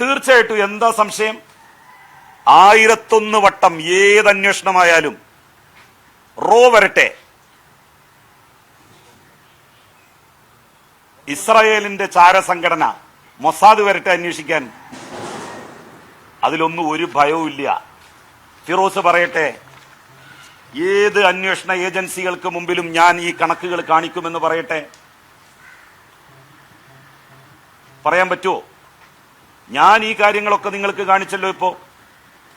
തീർച്ചയായിട്ടും എന്താ സംശയം? ആയിരത്തൊന്ന് വട്ടം ഏത് അന്വേഷണമായാലും റോ വരട്ടെ. ഇസ്രായേലിന്റെ ചാരസംഘടന മൊസാദ് വരട്ടെ അന്വേഷിക്കാൻ. അതിലൊന്നും ഒരു ഭയവും ഇല്ല. ഫിറോസ് പറയട്ടെ ഏത് അന്വേഷണ ഏജൻസികൾക്ക് മുമ്പിലും ഞാൻ ഈ കണക്കുകൾ കാണിക്കുമെന്ന് പറയട്ടെ? പറയാൻ പറ്റുമോ ഞാൻ ഈ കാര്യങ്ങളൊക്കെ നിങ്ങൾക്ക് കാണിച്ചല്ലോ ഇപ്പോ.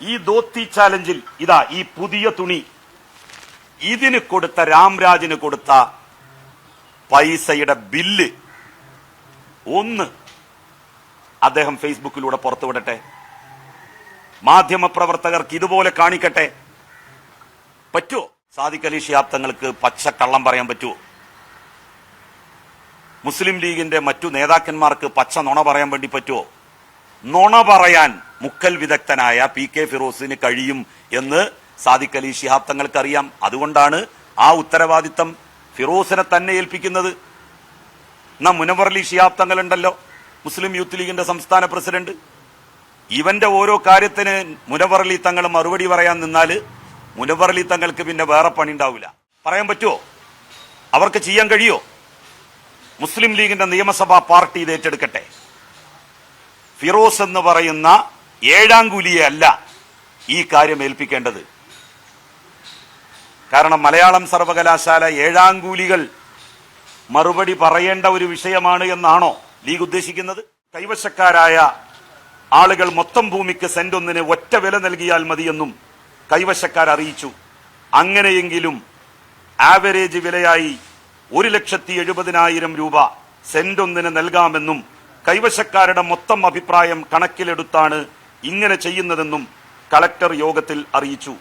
ഈ ദോത്തി ചാലഞ്ചിൽ ഇതാ ഈ പുതിയ തുണി. ഇതിന് കൊടുത്ത രാംരാജിന് കൊടുത്ത പൈസയുടെ ബില്ല്. ഒന്ന് അദ്ദേഹം ഫേസ്ബുക്കിലൂടെ പുറത്തുവിടട്ടെ. മാധ്യമപ്രവർത്തകർക്ക് ഇതുപോലെ കാണിക്കട്ടെ. പറ്റുമോ സാദിഖ് അലി ഷിഹാബ് തങ്ങൾക്ക് പച്ച കള്ളം പറയാൻ പറ്റുമോ മുസ്ലിം ലീഗിന്റെ മറ്റു നേതാക്കന്മാർക്ക് പച്ച നുണ പറയാൻ വേണ്ടി പറ്റുമോ നുണ പറയാൻ മുക്കൽ വിദഗ്ധനായ പി കെ ഫിറോസിന് കഴിയും എന്ന് സാദിഖ് അലി ഷിഹാബ് തങ്ങൾക്ക് അറിയാം അതുകൊണ്ടാണ് ആ ഉത്തരവാദിത്തം ഫിറോസിനെ തന്നെ ഏൽപ്പിക്കുന്നത്. എന്നാ മുനവർ അലി ഷിഹാബ് തങ്ങളുണ്ടല്ലോ മുസ്ലിം യൂത്ത് ലീഗിന്റെ സംസ്ഥാന പ്രസിഡന്റ്. ഇവന്റെ ഓരോ കാര്യത്തിന് മുനവർ അലി തങ്ങൾ മറുപടി പറയാൻ നിന്നാൽ മുനവർ അലി തങ്ങൾക്ക് പിന്നെ വേറെ പണി ഉണ്ടാവില്ല പറയാൻ പറ്റുമോ അവർക്ക് ചെയ്യാൻ കഴിയോ? മുസ്ലിം ലീഗിന്റെ നിയമസഭാ പാർട്ടി ഇത് ഏറ്റെടുക്കട്ടെ. ഫിറോസ് എന്ന് പറയുന്ന ഏഴാംകൂലിയെ അല്ല ഈ കാര്യം ഏൽപ്പിക്കേണ്ടത്. കാരണം മലയാളം സർവകലാശാല ഏഴാംകൂലികൾ മറുപടി പറയേണ്ട ഒരു വിഷയമാണ് എന്നാണോ ലീഗ് ഉദ്ദേശിക്കുന്നത്? കൈവശക്കാരായ ആളുകൾ മൊത്തം ഭൂമിക്ക് സെന്റ് ഒന്നിന് ഒറ്റ വില നൽകിയാൽ മതിയെന്നും കൈവശക്കാർ അറിയിച്ചു. അങ്ങനെയെങ്കിലും ആവറേജ് വിലയായി ഒരു ലക്ഷത്തി എഴുപതിനായിരം രൂപ സെന്റ് ഒന്നിന് നൽകാമെന്നും കൈവശക്കാരുടെ മൊത്തം അഭിപ്രായം കണക്കിലെടുത്താണ് ഇങ്ങനെ ചെയ്യുന്നതെന്നും കളക്ടർ യോഗത്തിൽ അറിയിച്ചു.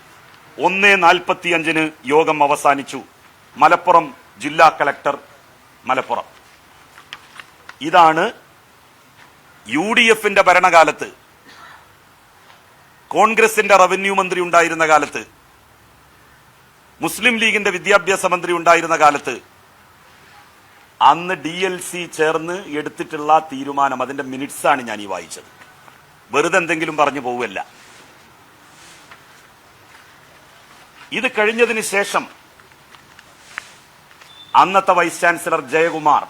ഒന്നേ നാൽപ്പത്തിയഞ്ചിന് യോഗം അവസാനിച്ചു. മലപ്പുറം ജില്ലാ കളക്ടർ മലപ്പുറം. ഇതാണ് യു ഡി എഫിന്റെ ഭരണകാലത്ത്. കോൺഗ്രസിന്റെ റവന്യൂ മന്ത്രി ഉണ്ടായിരുന്ന കാലത്ത്. മുസ്ലിം ലീഗിന്റെ വിദ്യാഭ്യാസ മന്ത്രി ഉണ്ടായിരുന്ന കാലത്ത്. അന്ന് ഡി എൽ സി ചേർന്ന് എടുത്തിട്ടുള്ള തീരുമാനം അതിന്റെ മിനിറ്റ്സ് ആണ് ഞാൻ ഈ വായിച്ചത്. വെറുതെ എന്തെങ്കിലും പറഞ്ഞു പോവല്ല ഇത് കഴിഞ്ഞതിന് ശേഷം അന്നത്തെ വൈസ് ചാൻസലർ ജയകുമാർ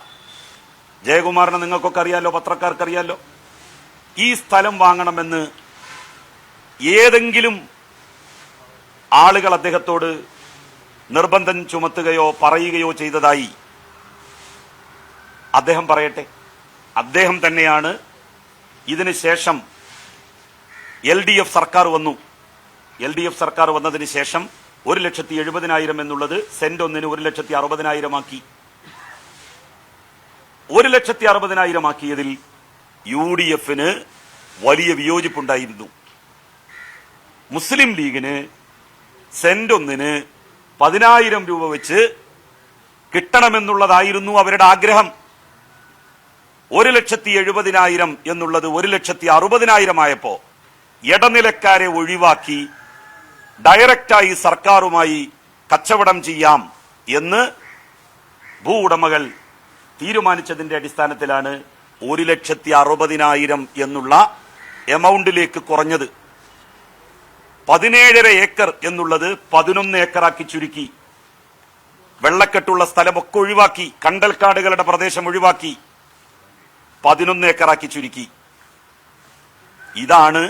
ജയകുമാറിനെ നിങ്ങൾക്കൊക്കെ അറിയാലോ പത്രക്കാർക്കറിയാലോ? ഈ സ്ഥലം വാങ്ങണമെന്ന് ഏതെങ്കിലും ആളുകൾ അദ്ദേഹത്തോട് നിർബന്ധം ചുമത്തുകയോ പറയുകയോ ചെയ്തതായി അദ്ദേഹം പറയട്ടെ. അദ്ദേഹം തന്നെയാണ് ഇതിന് ശേഷം എൽ ഡി എഫ് സർക്കാർ വന്നു. എൽ ഡി എഫ് സർക്കാർ വന്നതിന് ശേഷം ഒരു ലക്ഷത്തി എഴുപതിനായിരം എന്നുള്ളത് സെന്റ് ഒന്നിന് ഒരു ലക്ഷത്തി അറുപതിനായിരമാക്കി. ഒരു ലക്ഷത്തി അറുപതിനായിരമാക്കിയതിൽ യു ഡി എഫിന് വലിയ വിയോജിപ്പുണ്ടായിരുന്നു. മുസ്ലിം ലീഗിന് സെന്റ് ഒന്നിന് പതിനായിരം രൂപ വെച്ച് കിട്ടണമെന്നുള്ളതായിരുന്നു അവരുടെ ആഗ്രഹം. ഒരു ലക്ഷത്തി എഴുപതിനായിരം എന്നുള്ളത് ഒരു ലക്ഷത്തി അറുപതിനായിരം ആയപ്പോ ഇടനിലക്കാരെ ഒഴിവാക്കി ഡയറക്റ്റായി സർക്കാരുമായി കച്ചവടം ചെയ്യാം എന്ന് ഭൂ ഉടമകൾ തീരുമാനിച്ചതിന്റെ അടിസ്ഥാനത്തിലാണ് ഒരു ലക്ഷത്തി അറുപതിനായിരം എന്നുള്ള എമൗണ്ടിലേക്ക് കുറഞ്ഞത്. പതിനേഴര ഏക്കർ എന്നുള്ളത് പതിനൊന്ന് ഏക്കറാക്കി ചുരുക്കി. വെള്ളക്കെട്ടുള്ള സ്ഥലമൊക്കെ ഒഴിവാക്കി കണ്ടൽക്കാടുകളുടെ പ്രദേശം ഒഴിവാക്കി. പതിനൊന്ന് ഏക്കറാക്കി ചുരുക്കി. ഇതാണ്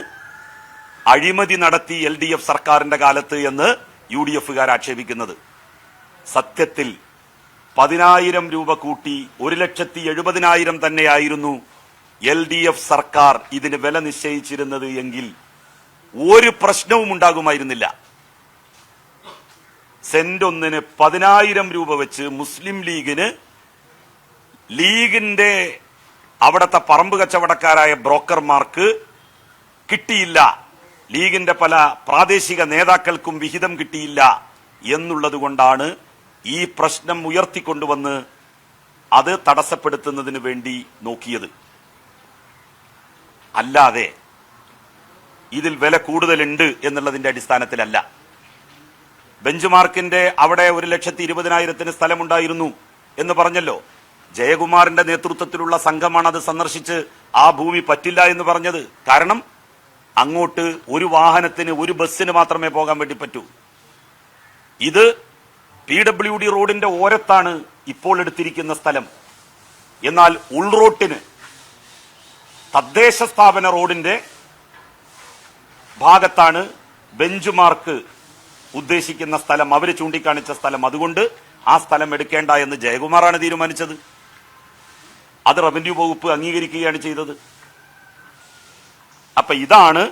അഴിമതി നടത്തി എൽ ഡി എഫ് സർക്കാരിന്റെ കാലത്ത് എന്ന് യു ഡി എഫുകാർ ആക്ഷേപിക്കുന്നത്. സത്യത്തിൽ പതിനായിരം രൂപ കൂട്ടി ഒരു ലക്ഷത്തി എഴുപതിനായിരം തന്നെയായിരുന്നു എൽ ഡി എഫ് സർക്കാർ ഇതിന് വില നിശ്ചയിച്ചിരുന്നത് എങ്കിൽ ഒരു പ്രശ്നവും ഉണ്ടാകുമായിരുന്നില്ല. സെന്റ് ഒന്നിന് പതിനായിരം രൂപ വെച്ച് മുസ്ലിം ലീഗിന് ലീഗിന്റെ അവിടത്തെ പറമ്പ് കച്ചവടക്കാരായ ബ്രോക്കർമാർക്ക് കിട്ടിയില്ല. ലീഗിന്റെ പല പ്രാദേശിക നേതാക്കൾക്കും വിഹിതം കിട്ടിയില്ല എന്നുള്ളതുകൊണ്ടാണ് ഈ പ്രശ്നം ഉയർത്തിക്കൊണ്ടുവന്ന് അത് തടസ്സപ്പെടുത്തുന്നതിന് വേണ്ടി നോക്കിയത്. അല്ലാതെ ഇതിൽ വില കൂടുതലുണ്ട് എന്നുള്ളതിന്റെ അടിസ്ഥാനത്തിലല്ല. ബെഞ്ച് മാർക്കിന്റെ അവിടെ ഒരു ലക്ഷത്തി ഇരുപതിനായിരത്തിന് സ്ഥലമുണ്ടായിരുന്നു എന്ന് പറഞ്ഞല്ലോ. ജയകുമാറിന്റെ നേതൃത്വത്തിലുള്ള സംഘമാണ് അത് സന്ദർശിച്ച് ആ ഭൂമി പറ്റില്ല എന്ന് പറഞ്ഞത്. കാരണം അങ്ങോട്ട് ഒരു വാഹനത്തിന് ഒരു ബസ്സിന് മാത്രമേ പോകാൻ വേണ്ടി പറ്റൂ. ഇത് പി ഡബ്ല്യു ഡി റോഡിന്റെ ഓരത്താണ് ഇപ്പോൾ എടുത്തിരിക്കുന്ന സ്ഥലം. എന്നാൽ ഉൾറോട്ടിന് തദ്ദേശ സ്ഥാപന റോഡിന്റെ ഭാഗത്താണ് ബെഞ്ച് മാർക്ക് ഉദ്ദേശിക്കുന്ന സ്ഥലം. അവർ ചൂണ്ടിക്കാണിച്ച സ്ഥലം. അതുകൊണ്ട് ആ സ്ഥലം എടുക്കേണ്ട എന്ന് ജയകുമാറാണ് തീരുമാനിച്ചത്. അത് റവന്യൂ വകുപ്പ് അംഗീകരിക്കുകയാണ് ചെയ്തത്. അപ്പൊ ഇതാണ്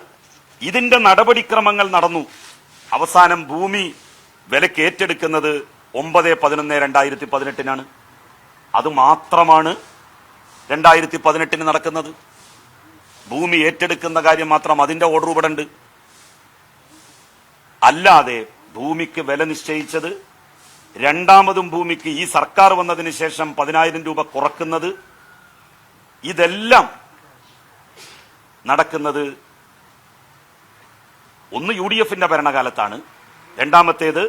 ഇതിന്റെ നടപടിക്രമങ്ങൾ നടന്നു. അവസാനം ഭൂമി വിലക്ക് ഏറ്റെടുക്കുന്നത് ഒമ്പത് പതിനൊന്ന് രണ്ടായിരത്തി പതിനെട്ടിനാണ് അത് മാത്രമാണ് രണ്ടായിരത്തി പതിനെട്ടിന് നടക്കുന്നത്. ഭൂമി ഏറ്റെടുക്കുന്ന കാര്യം മാത്രം അതിന്റെ ഓർഡർ ഇവിടെ ഉണ്ട്. അല്ലാതെ ഭൂമിക്ക് വില നിശ്ചയിച്ചത് രണ്ടാമതും ഭൂമിക്ക് ഈ സർക്കാർ വന്നതിന് ശേഷം പതിനായിരം രൂപ കുറക്കുന്നത് ഇതെല്ലാം നടക്കുന്നത് ഒന്ന് യു ഡി എഫിന്റെ ഭരണകാലത്താണ്. രണ്ടാമത്തേത്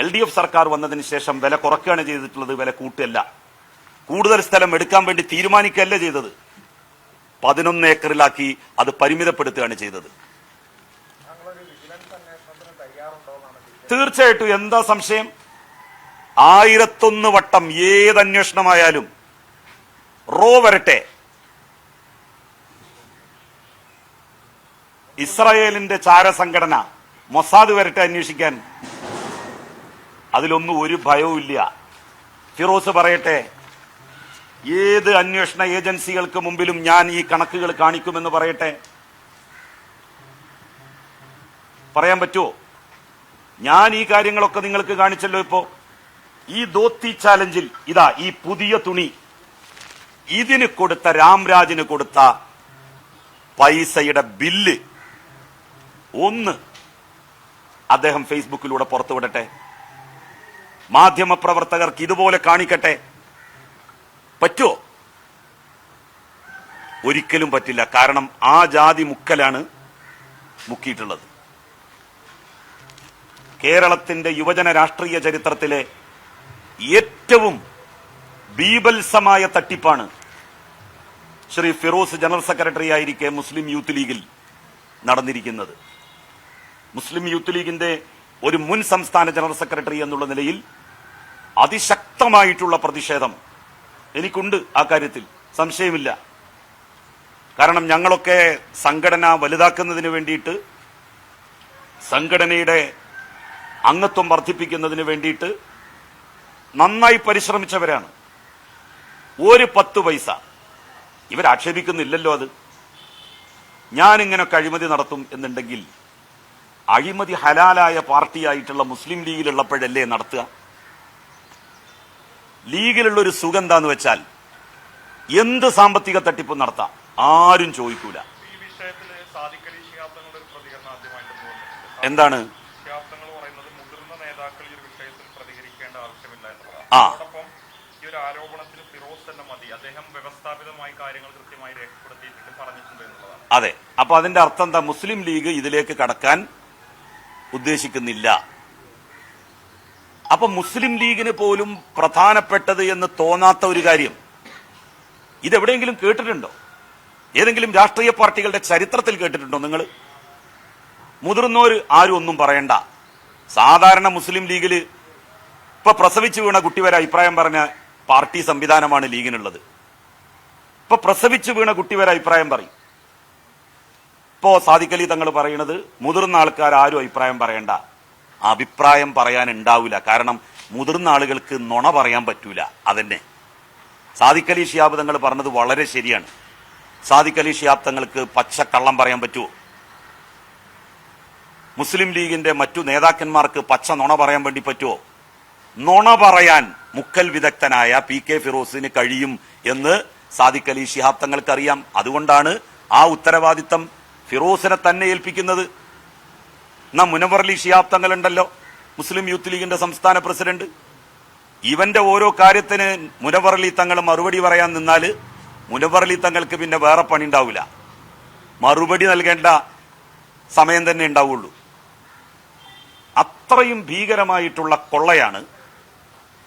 എൽ ഡി എഫ് സർക്കാർ വന്നതിന് ശേഷം വില കുറക്കുകയാണ് ചെയ്തിട്ടുള്ളത് വില കൂട്ടുകയല്ല. കൂടുതൽ സ്ഥലം എടുക്കാൻ വേണ്ടി തീരുമാനിക്കുകയല്ല ചെയ്തത്. പതിനൊന്ന് ഏക്കറിലാക്കി അത് പരിമിതപ്പെടുത്തുകയാണ് ചെയ്തത്. തീർച്ചയായിട്ടും എന്താ സംശയം? ആയിരത്തൊന്ന് വട്ടം ഏത് അന്വേഷണമായാലും റോ വരട്ടെ. ഇസ്രായേലിന്റെ ചാരസംഘടന മൊസാദ് വരട്ടെ അന്വേഷിക്കാൻ. അതിലൊന്നും ഒരു ഭയവും ഇല്ല. ഫിറോസ് പറയട്ടെ ഏത് അന്വേഷണ ഏജൻസികൾക്ക് മുമ്പിലും ഞാൻ ഈ കണക്കുകൾ കാണിക്കുമെന്ന് പറയട്ടെ? പറയാൻ പറ്റുമോ? ഞാൻ ഈ കാര്യങ്ങളൊക്കെ നിങ്ങൾക്ക് കാണിച്ചല്ലോ ഇപ്പോ. ഈ ദോത്തി ചാലഞ്ചിൽ ഇതാ ഈ പുതിയ തുണി. ഇതിന് കൊടുത്ത രാംരാജിന് കൊടുത്ത പൈസയുടെ ബില്ല്. ഒന്ന് അദ്ദേഹം ഫേസ്ബുക്കിലൂടെ പുറത്തുവിടട്ടെ. മാധ്യമപ്രവർത്തകർക്ക് ഇതുപോലെ കാണിക്കട്ടെ. പറ്റുമോ ഒരിക്കലും പറ്റില്ല. കാരണം ആ ജാതി മുക്കലാണ് മുക്കിയിട്ടുള്ളത്. കേരളത്തിന്റെ യുവജന രാഷ്ട്രീയ ചരിത്രത്തിലെ ഏറ്റവും ബീബത്സമായ തട്ടിപ്പാണ് ശ്രീ ഫിറോസ് ജനറൽ സെക്രട്ടറി ആയിരിക്കെ മുസ്ലിം യൂത്ത് ലീഗിൽ നടന്നിരിക്കുന്നത്. മുസ്ലിം യൂത്ത് ലീഗിന്റെ ഒരു മുൻ സംസ്ഥാന ജനറൽ സെക്രട്ടറി എന്നുള്ള നിലയിൽ അതിശക്തമായിട്ടുള്ള പ്രതിഷേധം എനിക്കുണ്ട് ആ കാര്യത്തിൽ. സംശയമില്ല. കാരണം ഞങ്ങളൊക്കെ സംഘടന വലുതാക്കുന്നതിന് വേണ്ടിയിട്ട് സംഘടനയുടെ അംഗത്വം വർദ്ധിപ്പിക്കുന്നതിന് വേണ്ടിയിട്ട് നന്നായി പരിശ്രമിച്ചവരാണ്. ഒരു പത്ത് പൈസ. ഇവരാക്ഷേപിക്കുന്നില്ലല്ലോ അത്. ഞാനിങ്ങനെ കഴിമതി നടത്തും എന്നുണ്ടെങ്കിൽ അഴിമതി ഹലാലായ പാർട്ടിയായിട്ടുള്ള മുസ്ലിം ലീഗിലുള്ളപ്പോഴല്ലേ നടത്തുക? ലീഗിലുള്ള ഒരു സുഖം എന്താന്ന് വെച്ചാൽ എന്ത് സാമ്പത്തിക തട്ടിപ്പ് നടത്താം. ആരും ചോദിക്കൂല. എന്താണ്? ആ. അതെ. അപ്പൊ അതിന്റെ അർത്ഥം എന്താ? മുസ്ലിം ലീഗ് ഇതിലേക്ക് കടക്കാൻ ഉദ്ദേശിക്കുന്നില്ല. അപ്പൊ മുസ്ലിം ലീഗിന് പോലും പ്രധാനപ്പെട്ടത് എന്ന് തോന്നാത്ത ഒരു കാര്യം. ഇതെവിടെയെങ്കിലും കേട്ടിട്ടുണ്ടോ? ഏതെങ്കിലും രാഷ്ട്രീയ പാർട്ടികളുടെ ചരിത്രത്തിൽ കേട്ടിട്ടുണ്ടോ നിങ്ങൾ മുതിർന്നവര് ആരും ഒന്നും പറയണ്ട. സാധാരണ മുസ്ലിം ലീഗിൽ ഇപ്പൊ പ്രസവിച്ചു വീണ കുട്ടി വരെ അഭിപ്രായം പറഞ്ഞ പാർട്ടി സംവിധാനമാണ് ലീഗിനുള്ളത്. ഇപ്പൊ പ്രസവിച്ചു വീണ കുട്ടി വരെ അഭിപ്രായം പറയും. ഇപ്പോ സാദിഖലി തങ്ങൾ പറയുന്നത് മുതിർന്ന ആൾക്കാർ ആരും അഭിപ്രായം പറയണ്ട. അഭിപ്രായം പറയാൻ ഉണ്ടാവില്ല കാരണം മുതിർന്ന ആളുകൾക്ക് നുണ പറയാൻ പറ്റൂല. അതന്നെ. സാദിഖലി ഷിയാബ് തങ്ങൾ പറഞ്ഞത് വളരെ ശരിയാണ്. സാദിഖലി ഷിയാബ് തങ്ങൾക്ക് പച്ചക്കള്ളം പറയാൻ പറ്റുമോ മുസ്ലിം ലീഗിന്റെ മറ്റു നേതാക്കന്മാർക്ക് പച്ച നുണ പറയാൻ വേണ്ടി പറ്റുമോ നുണ പറയാൻ മുക്കൽ വിദഗ്ധനായ പി കെ ഫിറോസിന് കഴിയും എന്ന് സാദിഖലി അലി തങ്ങൾക്ക് തങ്ങൾക്കറിയാം. അതുകൊണ്ടാണ് ആ ഉത്തരവാദിത്തം ഫിറോസിനെ തന്നെ ഏൽപ്പിക്കുന്നത്. എന്നാ മുനവർ അലി തങ്ങളുണ്ടല്ലോ. മുസ്ലിം യൂത്ത് ലീഗിന്റെ സംസ്ഥാന പ്രസിഡന്റ്. ഇവന്റെ ഓരോ കാര്യത്തിന് മുനവർ അലി തങ്ങൾ മറുപടി പറയാൻ നിന്നാൽ മുനവർ അലി തങ്ങൾക്ക് പിന്നെ വേറെ പണി ഉണ്ടാവില്ല. മറുപടി നൽകേണ്ട സമയം തന്നെ ഉണ്ടാവുള്ളൂ. അത്രയും ഭീകരമായിട്ടുള്ള കൊള്ളയാണ്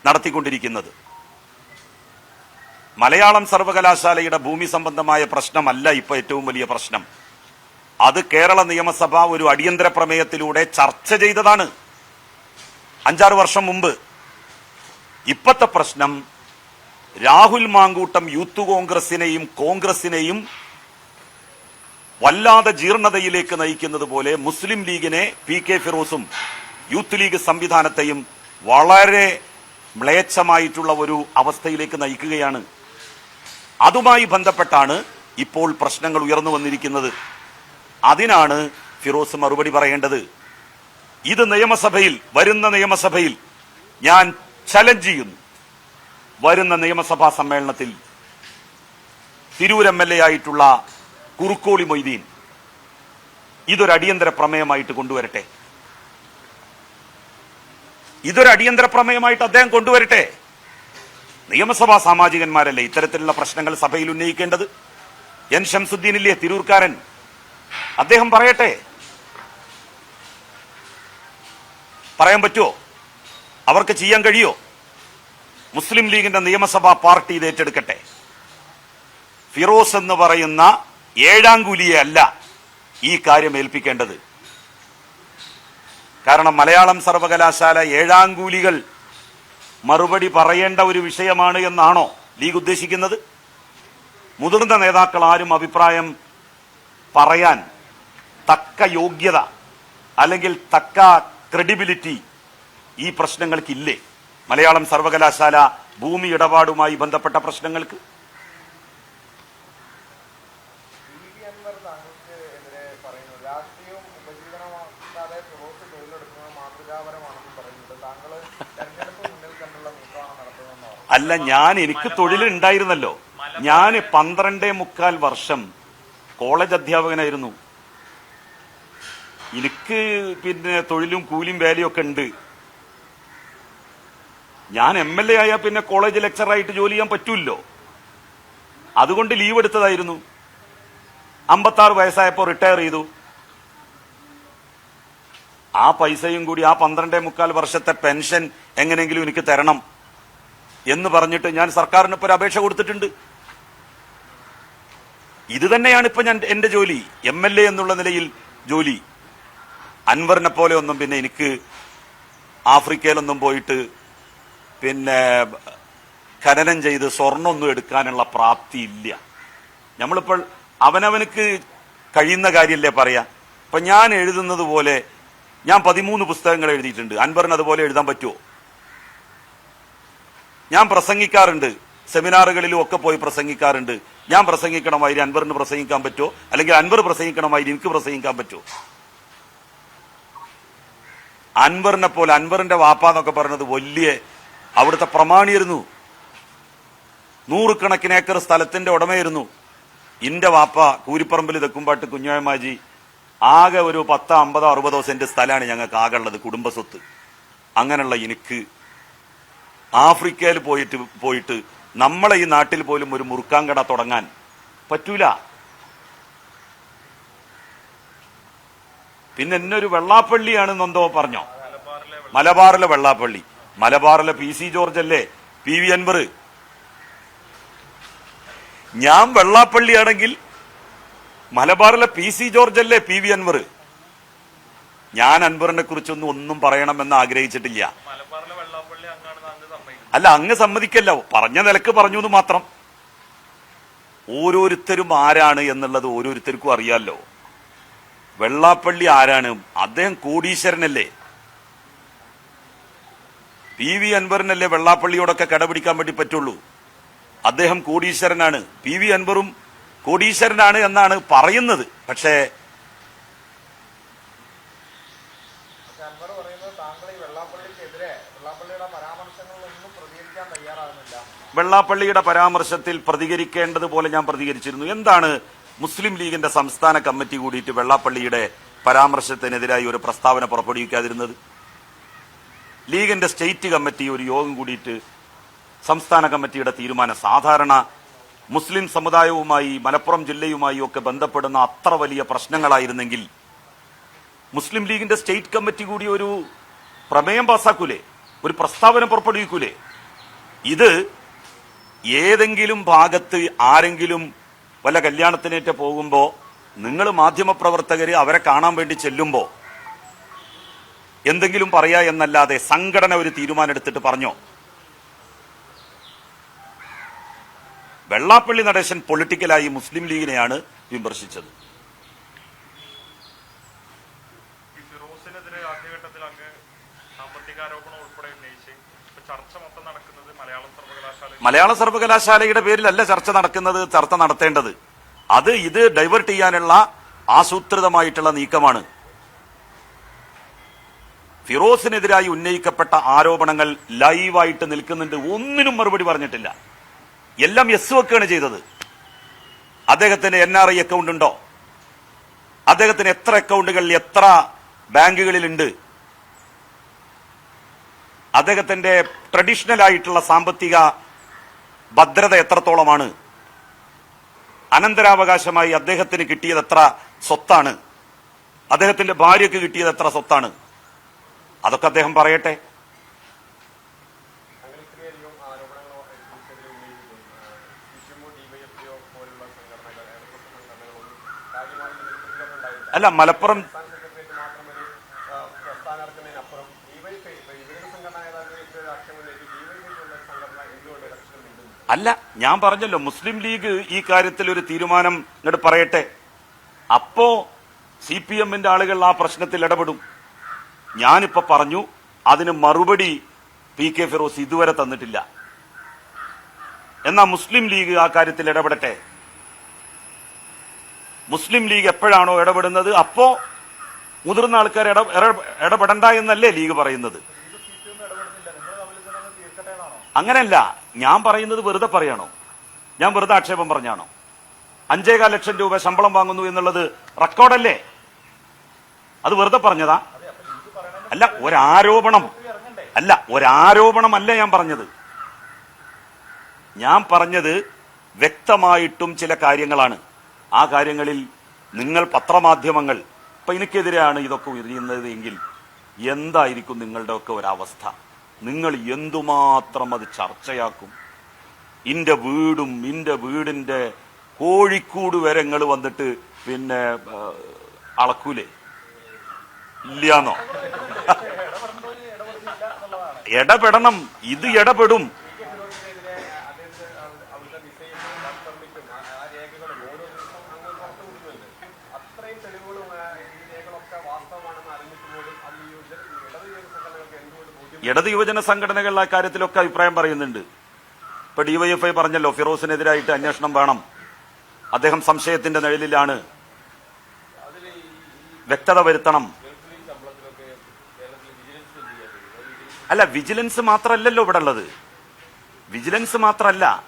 നടത്തിക്കൊണ്ടിരിക്കുന്നത്. മലയാളം സർവകലാശാലയുടെ ഭൂമി സംബന്ധമായ പ്രശ്നമല്ല ഇപ്പൊ ഏറ്റവും വലിയ പ്രശ്നം. അത് കേരള നിയമസഭ ഒരു അടിയന്തര പ്രമേയത്തിലൂടെ ചർച്ച ചെയ്തതാണ്. അഞ്ചാറ് വർഷം മുമ്പ് ഇപ്പത്തെ പ്രശ്നം രാഹുൽ മാങ്കൂട്ടം യൂത്ത് കോൺഗ്രസിനെയും കോൺഗ്രസിനെയും വല്ലാതെ ജീർണതയിലേക്ക് നയിക്കുന്നത് പോലെ മുസ്ലിം ലീഗിനെ പി കെ ഫിറോസും യൂത്ത് ലീഗ് സംവിധാനത്തെയും വളരെ മ്ലേച്ഛമായിട്ടുള്ള ഒരു അവസ്ഥയിലേക്ക് നയിക്കുകയാണ്. അതുമായി ബന്ധപ്പെട്ടാണ് ഇപ്പോൾ പ്രശ്നങ്ങൾ ഉയർന്നു വന്നിരിക്കുന്നത്. അതിനാണ് ഫിറോസ് മറുപടി പറയേണ്ടത്. ഇത് നിയമസഭയിൽ വരുന്ന നിയമസഭയിൽ ഞാൻ ചലഞ്ച് ചെയ്യുന്നു. വരുന്ന നിയമസഭാ സമ്മേളനത്തിൽ തിരൂർ എം എൽ എ ആയിട്ടുള്ള കുറുക്കോളി മൊയ്തീൻ ഇതൊരു അടിയന്തര പ്രമേയമായിട്ട് കൊണ്ടുവരട്ടെ. ഇതൊരു അടിയന്തര പ്രമേയമായിട്ട് അദ്ദേഹം കൊണ്ടുവരട്ടെ. നിയമസഭാ സാമാജികന്മാരല്ലേ ഇത്തരത്തിലുള്ള പ്രശ്നങ്ങൾ സഭയിൽ ഉന്നയിക്കേണ്ടത്? എൻ ഷംസുദ്ദീനില്ലേ തിരൂർക്കാരൻ? അദ്ദേഹം പറയട്ടെ. പറയാൻ പറ്റുമോ അവർക്ക് ചെയ്യാൻ കഴിയോ? മുസ്ലിം ലീഗിന്റെ നിയമസഭാ പാർട്ടി ഇത് ഏറ്റെടുക്കട്ടെ. ഫിറോസ് എന്ന് പറയുന്ന ഏഴാംകൂലിയെ അല്ല ഈ കാര്യം ഏൽപ്പിക്കേണ്ടത്. കാരണം മലയാളം സർവകലാശാല ഏഴാംകൂലികൾ മറുപടി പറയേണ്ട ഒരു വിഷയമാണ് എന്നാണോ ലീഗ് ഉദ്ദേശിക്കുന്നത്? മുതിർന്ന നേതാക്കൾ ആരും അഭിപ്രായം പറയാൻ തക്ക യോഗ്യത അല്ലെങ്കിൽ തക്ക ക്രെഡിബിലിറ്റി ഈ പ്രശ്നങ്ങൾക്കില്ലേ? മലയാളം സർവകലാശാല ഭൂമി ഇടപാടുമായി ബന്ധപ്പെട്ട പ്രശ്നങ്ങൾക്ക്? അല്ല ഞാൻ എനിക്ക് തൊഴിലുണ്ടായിരുന്നല്ലോ ഞാൻ പന്ത്രണ്ടേ മുക്കാൽ വർഷം കോളേജ് അധ്യാപകനായിരുന്നു. എനിക്ക് പിന്നെ തൊഴിലും കൂലിയും വേലയും ഒക്കെ ഉണ്ട്. ഞാൻ എം എൽ എ ആയാൽ പിന്നെ കോളേജ് ലെക്ചറായിട്ട് ജോലി ചെയ്യാൻ പറ്റൂല്ലോ. അതുകൊണ്ട് ലീവ് എടുത്തതായിരുന്നു. അമ്പത്താറ് വയസ്സായപ്പോൾ റിട്ടയർ ചെയ്തു. ആ പൈസയും കൂടി ആ പന്ത്രണ്ടേ മുക്കാൽ വർഷത്തെ പെൻഷൻ എങ്ങനെയെങ്കിലും എനിക്ക് തരണം എന്ന് പറഞ്ഞിട്ട് ഞാൻ സർക്കാരിന് ഇപ്പോൾ ഒരു അപേക്ഷ കൊടുത്തിട്ടുണ്ട്. ഇത് തന്നെയാണ് ഇപ്പൊ ഞാൻ എന്റെ ജോലി എം എൽ എ എന്നുള്ള നിലയിൽ ജോലി. അൻവറിനെ പോലെ ഒന്നും പിന്നെ എനിക്ക് ആഫ്രിക്കയിലൊന്നും പോയിട്ട് പിന്നെ ഖനനം ചെയ്ത് സ്വർണമൊന്നും എടുക്കാനുള്ള പ്രാപ്തി ഇല്ല. നമ്മളിപ്പോൾ അവനവനക്ക് കഴിയുന്ന കാര്യമല്ലേ പറയാ. ഇപ്പൊ ഞാൻ എഴുതുന്നത് പോലെ ഞാൻ പതിമൂന്ന് പുസ്തകങ്ങൾ എഴുതിയിട്ടുണ്ട്. അൻവറിന് അതുപോലെ എഴുതാൻ പറ്റുമോ ഞാൻ പ്രസംഗിക്കാറുണ്ട്. സെമിനാറുകളിലും ഒക്കെ പോയി പ്രസംഗിക്കാറുണ്ട്. ഞാൻ പ്രസംഗിക്കണമായിരി അൻവറിന് പ്രസംഗിക്കാൻ പറ്റുമോ? അല്ലെങ്കിൽ അൻവർ പ്രസംഗിക്കണമായിരി എനിക്ക് പ്രസംഗിക്കാൻ പറ്റുമോ? അൻവറിനെ പോലെ അൻവറിന്റെ വാപ്പ എന്നൊക്കെ പറഞ്ഞത് വലിയ അവിടുത്തെ പ്രമാണിയായിരുന്നു. നൂറുകണക്കിന് ഏക്കർ സ്ഥലത്തിന്റെ ഉടമയായിരുന്നു. ഇന്റെ വാപ്പ കൂരിപ്പറമ്പിൽ തെക്കുംപാട്ട് കുഞ്ഞോയമാജി ആകെ ഒരു പത്തോ അമ്പതോ അറുപതോ സെന്റ് സ്ഥലമാണ് ഞങ്ങൾക്ക് ആകെ ഉള്ളത് കുടുംബസ്വത്ത്. അങ്ങനെയുള്ള എനിക്ക് ആഫ്രിക്കയിൽ പോയിട്ട് പോയിട്ട് നമ്മളെ ഈ നാട്ടിൽ പോലും ഒരു മുറുക്കാൻ കട തുടങ്ങാൻ പറ്റൂല. പിന്നെ എന്നൊരു വെള്ളാപ്പള്ളിയാണെന്നെന്തോ പറഞ്ഞോ? മലബാറിലെ വെള്ളാപ്പള്ളി. മലബാറിലെ പി സി ജോർജ് അല്ലേ? P V Anvar. ഞാൻ വെള്ളാപ്പള്ളിയാണെങ്കിൽ മലബാറിലെ പി സി ജോർജ് അല്ലേ പി വി അൻവർ? ഞാൻ അൻവറിനെ കുറിച്ചൊന്നും ഒന്നും പറയണമെന്ന് ആഗ്രഹിച്ചിട്ടില്ല മലബാറിലെ വെള്ളാപ്പള്ളി അങ്ങാണെന്ന് അങ്ങ് സമ്മതിക്കുന്നു അല്ല അങ്ങ് സമ്മതിക്കല്ല. പറഞ്ഞ നിലയ്ക്ക് പറഞ്ഞു എന്ന് മാത്രം. ഓരോരുത്തരും ആരാണ് എന്നുള്ളത് ഓരോരുത്തർക്കും അറിയാമല്ലോ വെള്ളാപ്പള്ളി ആരാണ്? അദ്ദേഹം കോടീശ്വരനല്ലേ? പി വി അൻവറിനല്ലേ വെള്ളാപ്പള്ളിയോടൊക്കെ കടപിടിക്കാൻ വേണ്ടി പറ്റുള്ളൂ. അദ്ദേഹം കോടീശ്വരനാണ്. പി വി അൻവറും കോടീശ്വരനാണ് എന്നാണ് പറയുന്നത്. പക്ഷേ അൻവർ പറയുന്നത് താങ്കൾ ഈ വെള്ളാപ്പള്ളിക്കെതിരെ വെള്ളാപ്പള്ളിയുടെ പരാമർശങ്ങളിലൊന്നും പ്രതികരിക്കാൻ തയ്യാറാകുന്നില്ല വെള്ളാപ്പള്ളിയുടെ പരാമർശത്തിൽ പ്രതികരിക്കേണ്ടതുപോലെ ഞാൻ പ്രതികരിച്ചിരുന്നു. എന്താണ് മുസ്ലിം ലീഗിന്റെ സംസ്ഥാന കമ്മിറ്റി കൂടിയിട്ട് വെള്ളാപ്പള്ളിയുടെ പരാമർശത്തിനെതിരായി ഒരു പ്രസ്താവന പുറപ്പെടുവിക്കാതിരുന്നത്? ലീഗിന്റെ സ്റ്റേറ്റ് കമ്മിറ്റി ഒരു യോഗം കൂടിയിട്ട് സംസ്ഥാന കമ്മിറ്റിയുടെ തീരുമാനം സാധാരണ മുസ്ലിം സമുദായവുമായി മലപ്പുറം ജില്ലയുമായി ഒക്കെ ബന്ധപ്പെടുന്ന അത്ര വലിയ പ്രശ്നങ്ങളായിരുന്നെങ്കിൽ മുസ്ലിം ലീഗിന്റെ സ്റ്റേറ്റ് കമ്മിറ്റി കൂടി ഒരു പ്രമേയം പാസാക്കൂലേ? ഒരു പ്രസ്താവന പുറപ്പെടുവിക്കൂലേ? ഇത് ഏതെങ്കിലും ഭാഗത്ത് ആരെങ്കിലും വല്ല കല്യാണത്തിനേറ്റ് പോകുമ്പോൾ നിങ്ങൾ മാധ്യമപ്രവർത്തകർ അവരെ കാണാൻ വേണ്ടി ചെല്ലുമ്പോൾ എന്തെങ്കിലും പറയാ എന്നല്ലാതെ സംഘടന ഒരു തീരുമാനം എടുത്തിട്ട് പറഞ്ഞോ? വെള്ളാപ്പള്ളി നടേശൻ പൊളിറ്റിക്കലായി മുസ്ലിം ലീഗിനെയാണ് വിമർശിച്ചത് ഈ ഫിറോസിനെതിരെ ആദ്യഘട്ടത്തിൽ അങ്ങ് സാമ്പത്തികാരോപണം ഉൾപ്പെടെ ഉന്നയിച്ച് ഇപ്പൊ ചർച്ച മൊത്തം നടക്കുന്നത് മലയാളം സർവകലാശാല മലയാള സർവകലാശാലയുടെ പേരിലല്ല ചർച്ച നടക്കുന്നത് ചർച്ച നടത്തേണ്ടത്. അത് ഇത് ഡൈവേർട്ട് ചെയ്യാനുള്ള ആസൂത്രിതമായിട്ടുള്ള നീക്കമാണ്. ഫിറോസിനെതിരായി ഉന്നയിക്കപ്പെട്ട ആരോപണങ്ങൾ ലൈവായിട്ട് നിൽക്കുന്നുണ്ട്. ഒന്നിനും മറുപടി പറഞ്ഞിട്ടില്ല. എല്ലാം എസ് വെക്കുകയാണ് ചെയ്തത്. അദ്ദേഹത്തിന് എൻ ആർ ഐ അക്കൗണ്ട് ഉണ്ടോ? അദ്ദേഹത്തിന് എത്ര അക്കൗണ്ടുകൾ എത്ര ബാങ്കുകളിലുണ്ട്? അദ്ദേഹത്തിന്റെ ട്രഡീഷണൽ ആയിട്ടുള്ള സാമ്പത്തിക ഭദ്രത എത്രത്തോളമാണ്? അനന്തരാവകാശമായി അദ്ദേഹത്തിന് കിട്ടിയത് എത്ര സ്വത്താണ്? അദ്ദേഹത്തിന്റെ ഭാര്യയ്ക്ക് കിട്ടിയത് എത്ര സ്വത്താണ്? അതൊക്കെ അദ്ദേഹം പറയട്ടെ. അല്ല ഇത്രയധികം ആരോപണങ്ങൾ ഇതിനെതിരെ ഉന്നയിക്കുന്നു വിഷമോ ഡിവൈഎഫ്ഒ പോലുള്ള സംഘടനകൾ ഏർപ്പെട്ട സംഘടനകളൊന്നും കാര്യമായി ഇതിൽ പ്രതികരണമുണ്ടായില്ല അല്ല മലപ്പുറം സംസ്ഥാന സെക്രട്ടേറിയറ്റ് മാത്രം ഒരു ആ, പ്രസ്ഥാനം ഇറക്കുന്നതിനപ്പുറം ഡിവൈഎഫ്ഐ ഇപ്പൊ വിവിധ സംഘടനാ നേതാക്കൾ ഒരു ആക്ഷേപം ഉന്നയിച്ചു ഡിവൈഎഫ്ഐ പോലുള്ള സംഘടന എന്തുകൊണ്ട് ഇലക്ഷനിൽ നിൽക്കുന്നു അല്ല ഞാൻ പറഞ്ഞല്ലോ മുസ്ലിം ലീഗ് ഈ കാര്യത്തിൽ ഒരു തീരുമാനം ഇങ്ങോട്ട് പറയട്ടെ. അപ്പോ സി പി എമ്മിന്റെ ആളുകൾ ആ പ്രശ്നത്തിൽ ഇടപെടും. ഞാനിപ്പോ പറഞ്ഞു അതിന് മറുപടി പി കെ ഫിറോസ് ഇതുവരെ തന്നിട്ടില്ല. എന്നാ മുസ്ലിം ലീഗ് ആ കാര്യത്തിൽ ഇടപെടട്ടെ. മുസ്ലിം ലീഗ് എപ്പോഴാണോ ഇടപെടുന്നത്? അപ്പോ മുതിർന്ന ആൾക്കാർ ഇട ഇട- ഇടപെടണ്ട എന്നല്ലേ ലീഗ് പറയുന്നത്? അങ്ങനെയല്ല ഞാൻ പറയുന്നത് വെറുതെ പറയണോ? ഞാൻ വെറുതെ ആക്ഷേപം പറഞ്ഞാണോ? അഞ്ചേകാൽ ലക്ഷം രൂപ ശമ്പളം വാങ്ങുന്നു എന്നുള്ളത് റെക്കോർഡല്ലേ? അത് വെറുതെ പറഞ്ഞതാ? അല്ല ഒരാരോപണം. അല്ല ഒരാരോപണമല്ല ഞാൻ പറഞ്ഞത്. ഞാൻ പറഞ്ഞത് വ്യക്തമായിട്ടും ചില കാര്യങ്ങളാണ്. ആ കാര്യങ്ങളിൽ നിങ്ങൾ പത്രമാധ്യമങ്ങൾ ഇപ്പൊ എനിക്കെതിരെയാണ് ഇതൊക്കെ ഉയരുന്നത് എങ്കിൽ എന്തായിരിക്കും നിങ്ങളുടെയൊക്കെ ഒരവസ്ഥ? നിങ്ങൾ എന്തുമാത്രം അത് ചർച്ചയാക്കും? ഇന്റെ വീടും ഇന്റെ വീടിന്റെ കോഴിക്കൂട് വരെ നിങ്ങൾ വന്നിട്ട് പിന്നെ അളക്കൂലേ? ഇല്ലാന്നോ? ഇടപെടണം. ഇത് ഇടപെടും ഫിറോസിനെതിരെ അദ്ദേഹത്തെ അവിടുത്തെ വിസയും വർക്ക് പെർമിറ്റും ആ ആ രേഖകളും ഓരോ ദിവസം അങ്ങ് പുറത്തു വിടുന്നുണ്ട് അത്രയും തെളിവുകളും ആ, ഈ രേഖകളൊക്കെ വാസ്തവമാണെന്ന് അറിഞ്ഞിട്ട് പോലും അത് ഈ യുവജന- ഈ ഇടത് യുവജന സംഘടനകൾക്ക് എന്തുകൊണ്ട് ബോധ്യം ഇടത് യുവജന സംഘടനകൾ ആ കാര്യത്തിലൊക്കെ അഭിപ്രായം പറയുന്നുണ്ട്. ഇപ്പൊ ഡിവൈഎഫ്ഐ പറഞ്ഞല്ലോ ഫിറോസിനെതിരായിട്ട് അന്വേഷണം വേണം. അദ്ദേഹം സംശയത്തിന്റെ നിഴലിലാണ്. വ്യക്തത വരുത്തണം. അല്ല വിജിലൻസ് മാത്രമല്ലല്ലോ ഇവിടെ ഉള്ളത് വിജിലൻസ് മാത്രമല്ല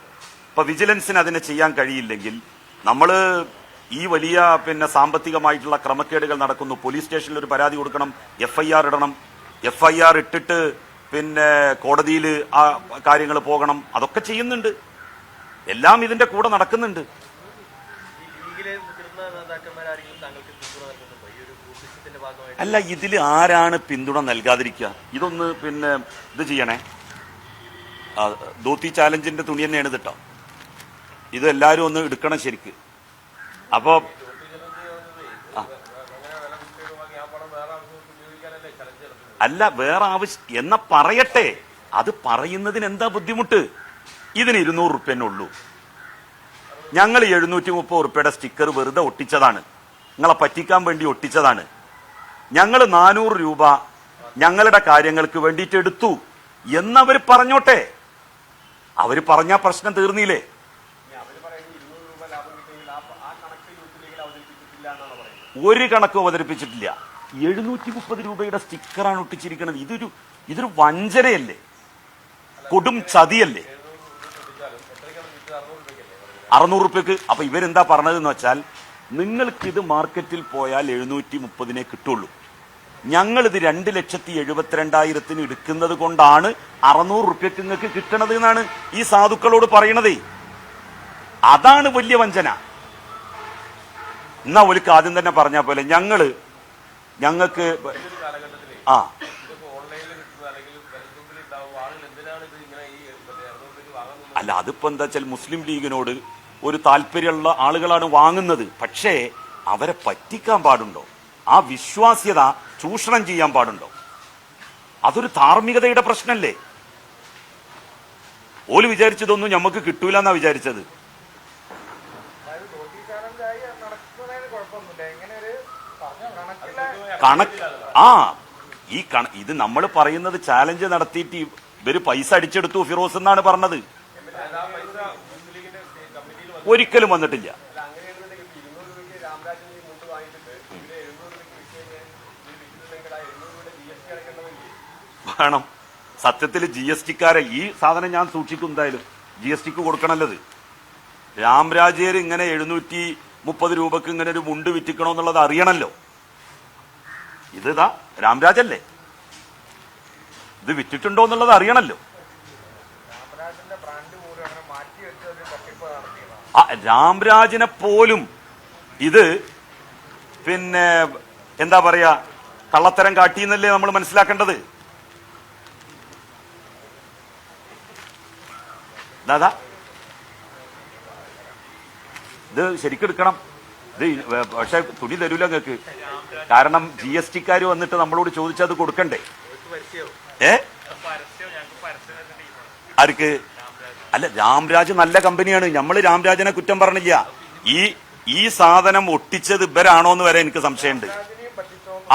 ഇപ്പൊ വിജിലൻസിന് അതിനെ ചെയ്യാൻ കഴിയില്ലെങ്കിൽ നമ്മൾ ഈ വലിയ പിന്നെ സാമ്പത്തികമായിട്ടുള്ള ക്രമക്കേടുകൾ നടക്കുന്നു. പോലീസ് സ്റ്റേഷനിൽ ഒരു പരാതി കൊടുക്കണം എഫ്ഐആർ ഇടണം. എഫ് ഐ ആർ ഇട്ടിട്ട് പിന്നെ കോടതിയിൽ ആ കാര്യങ്ങൾ പോകണം അതൊക്കെ ചെയ്യുന്നുണ്ട്. എല്ലാം ഇതിന്റെ കൂടെ നടക്കുന്നുണ്ട്. അല്ല ഇതിൽ ആരാണ് പിന്തുണ നൽകാതിരിക്കുക? ഇതൊന്ന് പിന്നെ ഇത് ചെയ്യണേ. ധോത്തി ചാലഞ്ചിന്റെ തുണി തന്നെയാണ് ഇതിട്ടോ. ഇത് എല്ലാവരും ഒന്ന് എടുക്കണം ശരിക്ക്. അപ്പോ അല്ല വേറെ ആവശ്യം എന്നാ പറയട്ടെ. അത് പറയുന്നതിന് എന്താ ബുദ്ധിമുട്ട്? ഇതിന് ഇരുന്നൂറ് റുപ്യന്നെ ഉള്ളൂ ഞങ്ങൾ എഴുന്നൂറ്റി മുപ്പത് റുപ്യയുടെ സ്റ്റിക്കർ വെറുതെ ഒട്ടിച്ചതാണ്. നിങ്ങളെ പറ്റിക്കാൻ വേണ്ടി ഒട്ടിച്ചതാണ്. ഞങ്ങൾ നാനൂറ് രൂപ ഞങ്ങളുടെ കാര്യങ്ങൾക്ക് വേണ്ടിയിട്ട് എടുത്തു. എന്നവർ പറഞ്ഞോട്ടെ. അവർ പറഞ്ഞ പ്രശ്നം തീർന്നില്ലേ? ഒരു കണക്കും അവതരിപ്പിച്ചിട്ടില്ല. എഴുന്നൂറ്റി മുപ്പത് രൂപയുടെ സ്റ്റിക്കറാണ് ഒട്ടിച്ചിരിക്കുന്നത്. ഇതൊരു ഇതൊരു വഞ്ചനയല്ലേ? കൊടും ചതിയല്ലേ? അറുന്നൂറ് റുപ്യക്ക്. അപ്പൊ ഇവരെന്താ പറഞ്ഞതെന്ന് വെച്ചാൽ നിങ്ങൾക്ക് ഇത് മാർക്കറ്റിൽ പോയാൽ എഴുന്നൂറ്റി മുപ്പതിനെ കിട്ടുള്ളൂ. ഞങ്ങൾ ഇത് രണ്ട് ലക്ഷത്തി എഴുപത്തിരണ്ടായിരത്തിന് എടുക്കുന്നത് കൊണ്ടാണ് അറുന്നൂറ് റുപ്യക്ക് നിങ്ങൾക്ക് കിട്ടണത് എന്നാണ് ഈ സാധുക്കളോട് പറയണതേ. അതാണ് വലിയ വഞ്ചന. എന്നാ ഒലിക്ക് ആദ്യം തന്നെ പറഞ്ഞ പോലെ ഞങ്ങൾ ഞങ്ങൾക്ക് ആ. അല്ല അതിപ്പോ എന്താ വെച്ചാൽ മുസ്ലിം ലീഗിനോട് ഒരു താല്പര്യമുള്ള ആളുകളാണ് വാങ്ങുന്നത്. പക്ഷേ അവരെ പറ്റിക്കാൻ പാടുണ്ടോ? ആ വിശ്വാസ്യത ചൂഷണം ചെയ്യാൻ പാടുണ്ടോ? അതൊരു ധാർമ്മികതയുടെ പ്രശ്നമല്ലേ? ഓൽ വിചാരിച്ചതൊന്നും നമുക്ക് കിട്ടൂല എന്നാ വിചാരിച്ചത്. കണക്ക്. ആ ഈ കണ ഇത് നമ്മൾ പറയുന്നത് ചാലഞ്ച് നടത്തിയിട്ട് ഇവർ പൈസ അടിച്ചെടുത്തു ഫിറോസ് എന്നാണ് പറഞ്ഞത്. ഒരിക്കലും വന്നിട്ടില്ല. വേണം. സത്യത്തിൽ ജി എസ് ടിക്കാരെ ഈ സാധനം ഞാൻ സൂക്ഷിക്കും എന്തായാലും. ജി എസ് ടിക്ക് കൊടുക്കണല്ലത്. രാംരാജേർ ഇങ്ങനെ എഴുന്നൂറ്റി മുപ്പത് രൂപക്ക് ഇങ്ങനെ ഒരു മുണ്ട് വിറ്റിക്കണോന്നുള്ളത് അറിയണല്ലോ. ഇത് ഇതാ രാംരാജല്ലേ? ഇത് വിറ്റിട്ടുണ്ടോ എന്നുള്ളത് അറിയണല്ലോ ആ രാംരാജിനെ പോലും ഇത് പിന്നെ എന്താ പറയാ കള്ളത്തരം കാട്ടിയെന്നല്ലേ നമ്മൾ മനസ്സിലാക്കേണ്ടത്? ദാദാ ഇത് ശരിക്കെടുക്കണം. ഇത് പക്ഷെ തുണി തരൂല നിങ്ങൾക്ക് കാരണം ജി എസ് ടിക്കാർ വന്നിട്ട് നമ്മളോട് ചോദിച്ചാൽ അത് കൊടുക്കണ്ടേ? ഏ? ആർക്ക്? അല്ല രാംരാജ് നല്ല കമ്പനിയാണ്. നമ്മൾ രാംരാജിനെ കുറ്റം പറഞ്ഞില്ല. ഈ ഈ സാധനം ഒട്ടിച്ചത് ഇവരാണോ എന്ന് വരെ എനിക്ക് സംശയമുണ്ട്.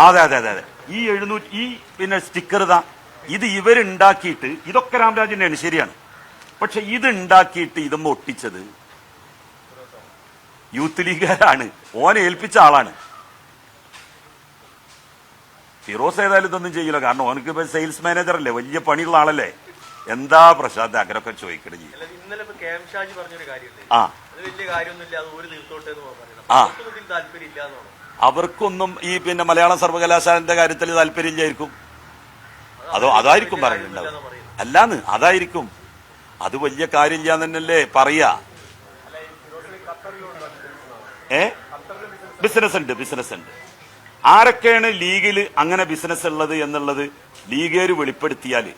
അതെ അതെ അതെ അതെ. ഈ എഴുന്നൂറ്റി ഈ പിന്നെ സ്റ്റിക്കർ ഇതാ ഇത് ഇവരുണ്ടാക്കിയിട്ട് ഇതൊക്കെ രാംരാജിന്റെയാണ് ശരിയാണ്. പക്ഷെ ഇത് ഉണ്ടാക്കിയിട്ട് ഇതും ഒട്ടിച്ചത് യൂത്ത് ലീഗുകാരാണ്. ഓനെ ഏൽപ്പിച്ച ആളാണ്. ഫിറോസ് ഏതായാലും ഇതൊന്നും ചെയ്യില്ല. കാരണം ഓനക്ക് ഇപ്പൊ സെയിൽസ് മാനേജർ അല്ലേ? വലിയ പണിയുള്ള ആളല്ലേ? എന്താ പ്രശാന്ത്? അങ്ങനൊക്കെ ചോദിക്കണം ആ. അവർക്കൊന്നും ഈ പിന്നെ മലയാളം സർവകലാശാലന്റെ കാര്യത്തിൽ താല്പര്യമില്ലായിരിക്കും. അതോ അതായിരിക്കും പറയുന്നുണ്ടാവും അല്ലാന്ന് അതായിരിക്കും. അത് വലിയ കാര്യമില്ല തന്നെയല്ലേ പറയാ. ഏ? ബിസിനസ് ഉണ്ട് ബിസിനസ് ഉണ്ട്. ആരൊക്കെയാണ് ലീഗിൽ അങ്ങനെ ബിസിനസ് ഉള്ളത് എന്നുള്ളത് ലീഗേര് വെളിപ്പെടുത്തിയാൽ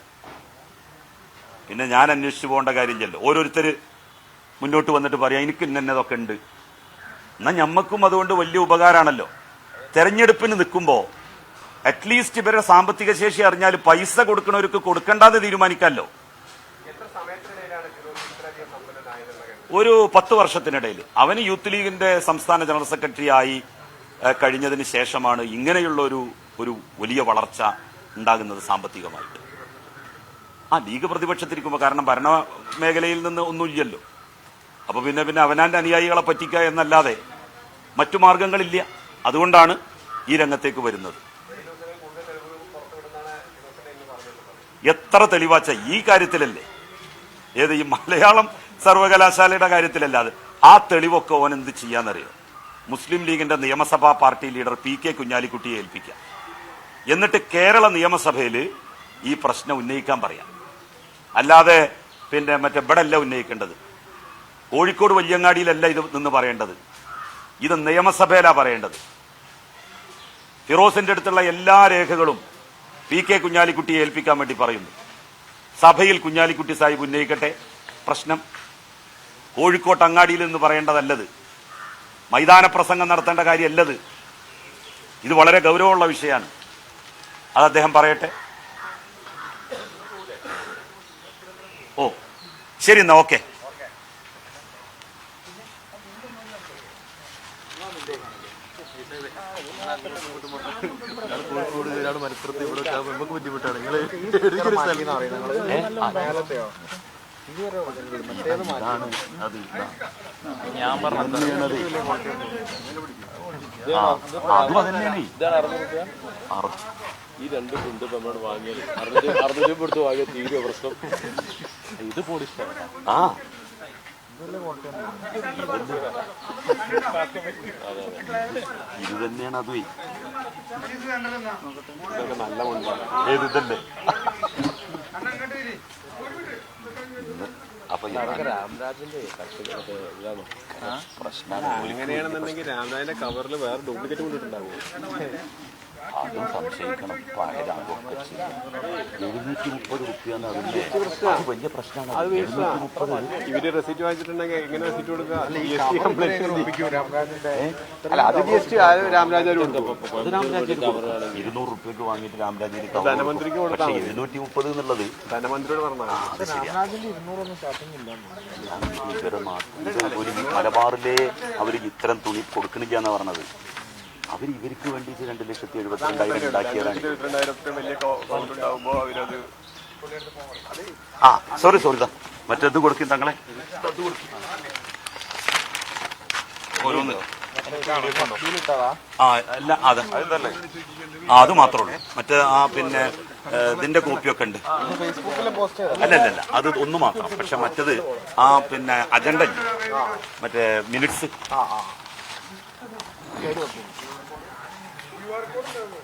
പിന്നെ ഞാൻ അന്വേഷിച്ചു പോകേണ്ട കാര്യമില്ലല്ലോ. ഓരോരുത്തർ മുന്നോട്ട് വന്നിട്ട് പറയാം എനിക്ക് ഇന്നതൊക്കെ ഉണ്ട്. എന്നാൽ ഞമ്മക്കും അതുകൊണ്ട് വലിയ ഉപകാരമാണല്ലോ. തെരഞ്ഞെടുപ്പിന് നിൽക്കുമ്പോൾ അറ്റ്ലീസ്റ്റ് ഇവരുടെ സാമ്പത്തിക ശേഷി അറിഞ്ഞാൽ പൈസ കൊടുക്കണവർക്ക് കൊടുക്കണ്ടെന്ന് തീരുമാനിക്കാമല്ലോ. ഒരു പത്ത് വർഷത്തിനിടയിൽ. അവന് യൂത്ത് ലീഗിന്റെ സംസ്ഥാന ജനറൽ സെക്രട്ടറി ആയി ഏഹ്, കഴിഞ്ഞതിന് ശേഷമാണ് ഇങ്ങനെയുള്ള ഒരു ഒരു വലിയ വളർച്ച ഉണ്ടാകുന്നത് സാമ്പത്തികമായിട്ട്. ആ ലീഗ് പ്രതിപക്ഷത്തിരിക്കുമ്പോൾ കാരണം ഭരണ മേഖലയിൽ നിന്ന് ഒന്നുമില്ലല്ലോ. അപ്പൊ പിന്നെ പിന്നെ അവനാന്റെ അനുയായികളെ പറ്റിക്ക എന്നല്ലാതെ മറ്റു മാർഗങ്ങളില്ല. അതുകൊണ്ടാണ് ഈ രംഗത്തേക്ക് വരുന്നത്. എത്ര തെളിവാച്ച ഈ കാര്യത്തിലല്ലേ? ഏത് ഈ മലയാളം സർവകലാശാലയുടെ കാര്യത്തിലല്ലാതെ ആ തെളിവൊക്കെ ഓൻ എന്ത് ചെയ്യാന്നറിയോ? മുസ്ലിം ലീഗിന്റെ നിയമസഭാ പാർട്ടി ലീഡർ പി കെ കുഞ്ഞാലിക്കുട്ടിയെ ഏൽപ്പിക്കാം എന്നിട്ട് കേരള നിയമസഭയിൽ ഈ പ്രശ്നം ഉന്നയിക്കാൻ പറയാം. അല്ലാതെ പിന്നെ മറ്റേ ഇവിടെ അല്ല ഉന്നയിക്കേണ്ടത്. കോഴിക്കോട് വല്യങ്ങാടിയിലല്ല ഇത് നിന്ന് പറയേണ്ടത്. ഇത് നിയമസഭയിലാണ് പറയേണ്ടത്. ഫിറോസിന്റെ അടുത്തുള്ള എല്ലാ രേഖകളും പി കെ കുഞ്ഞാലിക്കുട്ടിയെ ഏൽപ്പിക്കാൻ വേണ്ടി പറയുന്നു. സഭയിൽ കുഞ്ഞാലിക്കുട്ടി സാഹിബ് ഉന്നയിക്കട്ടെ? പ്രശ്നം കോഴിക്കോട്ട് അങ്ങാടിയിൽ എന്ന് പറയേണ്ടതല്ലത്. മൈതാന പ്രസംഗം നടത്തേണ്ട കാര്യമല്ലത്. ഇത് വളരെ ഗൗരവമുള്ള വിഷയമാണ്. അത് അദ്ദേഹം പറയട്ടെ. ഓ ശരി എന്നാ ഓക്കെ. കോഴിക്കോട് ഒരാൾ മലപ്പുറത്ത് ഇവിടെ നമുക്ക് ബുദ്ധിമുട്ടാണ്. നിങ്ങൾ ഞാൻ പറഞ്ഞത് ഈ രണ്ട് കുണ്ട് നമ്മളോട് നമ്മൾ വാങ്ങിയാൽ അറുന്നൂറ് അറുന്നൂറ് രൂപ എടുത്ത് വാങ്ങിയ തീരെ പ്രശ്നം ഇത് പോളിഷ്ടാണ് ആ ഇത് തന്നെയാണ് അതും നല്ല മുണ്ടാണ് ഏത് ഇതല്ലേ അപ്പൊ പ്രശ്നമാണ് അങ്ങനെയാണെന്നുണ്ടെങ്കിൽ രാമരാജന്റെ കവറിൽ വേറെ ഡ്യൂപ്ലിക്കേറ്റ് കൊണ്ടിട്ടുണ്ടാവും. അതും സംശയിക്കണം പഴയതാകൊക്കെ എഴുന്നൂറ്റി മുപ്പത് റുപ്യെന്ന് അതിന്റെ അത് വലിയ പ്രശ്നമാണ് എഴുന്നൂറ്റി മുപ്പത് ഇവർ റെസിറ്റ് വാങ്ങിച്ചിട്ടുണ്ടെങ്കിൽ എങ്ങനെ അല്ല അത് രാമരാജാര്. ഇരുന്നൂറ് റുപ്യക്ക് വാങ്ങിയിട്ട് രാമരാജ്യത്ത് ധനമന്ത്രിക്ക് കൊടുക്കാം എഴുന്നൂറ്റി മുപ്പത് എന്നുള്ളത് ധനമന്ത്രിയോട് പറഞ്ഞാൽ ഒരു മലബാറിലെ അവർ ഇത്തരം തുണി കൊടുക്കണില്ല എന്നാ പറഞ്ഞത് അവർ ഇവർക്ക് വേണ്ടിയിട്ട് രണ്ട് ലക്ഷത്തി ഉണ്ടാക്കിയതാണ്. രണ്ടായിരം ഉണ്ടാക്കിയതാണ് ആ സോറി സോറി ദാ മറ്റേത് കൊടുക്കും തങ്ങളെ. ഓരോന്ന്. ആ അല്ല അത്. ആ അത് മാത്രമേ ഉള്ളൂ. മറ്റേ ആ പിന്നെ ഇതിന്റെ കോപ്പിയൊക്കെ ഉണ്ട്. അല്ല അല്ല അല്ല. അത് ഒന്ന് മാത്രം. പക്ഷെ മറ്റത് ആ പിന്നെ അജണ്ട മറ്റേ മിനിറ്റ്സ് ആ ആ പേര് വെക്കും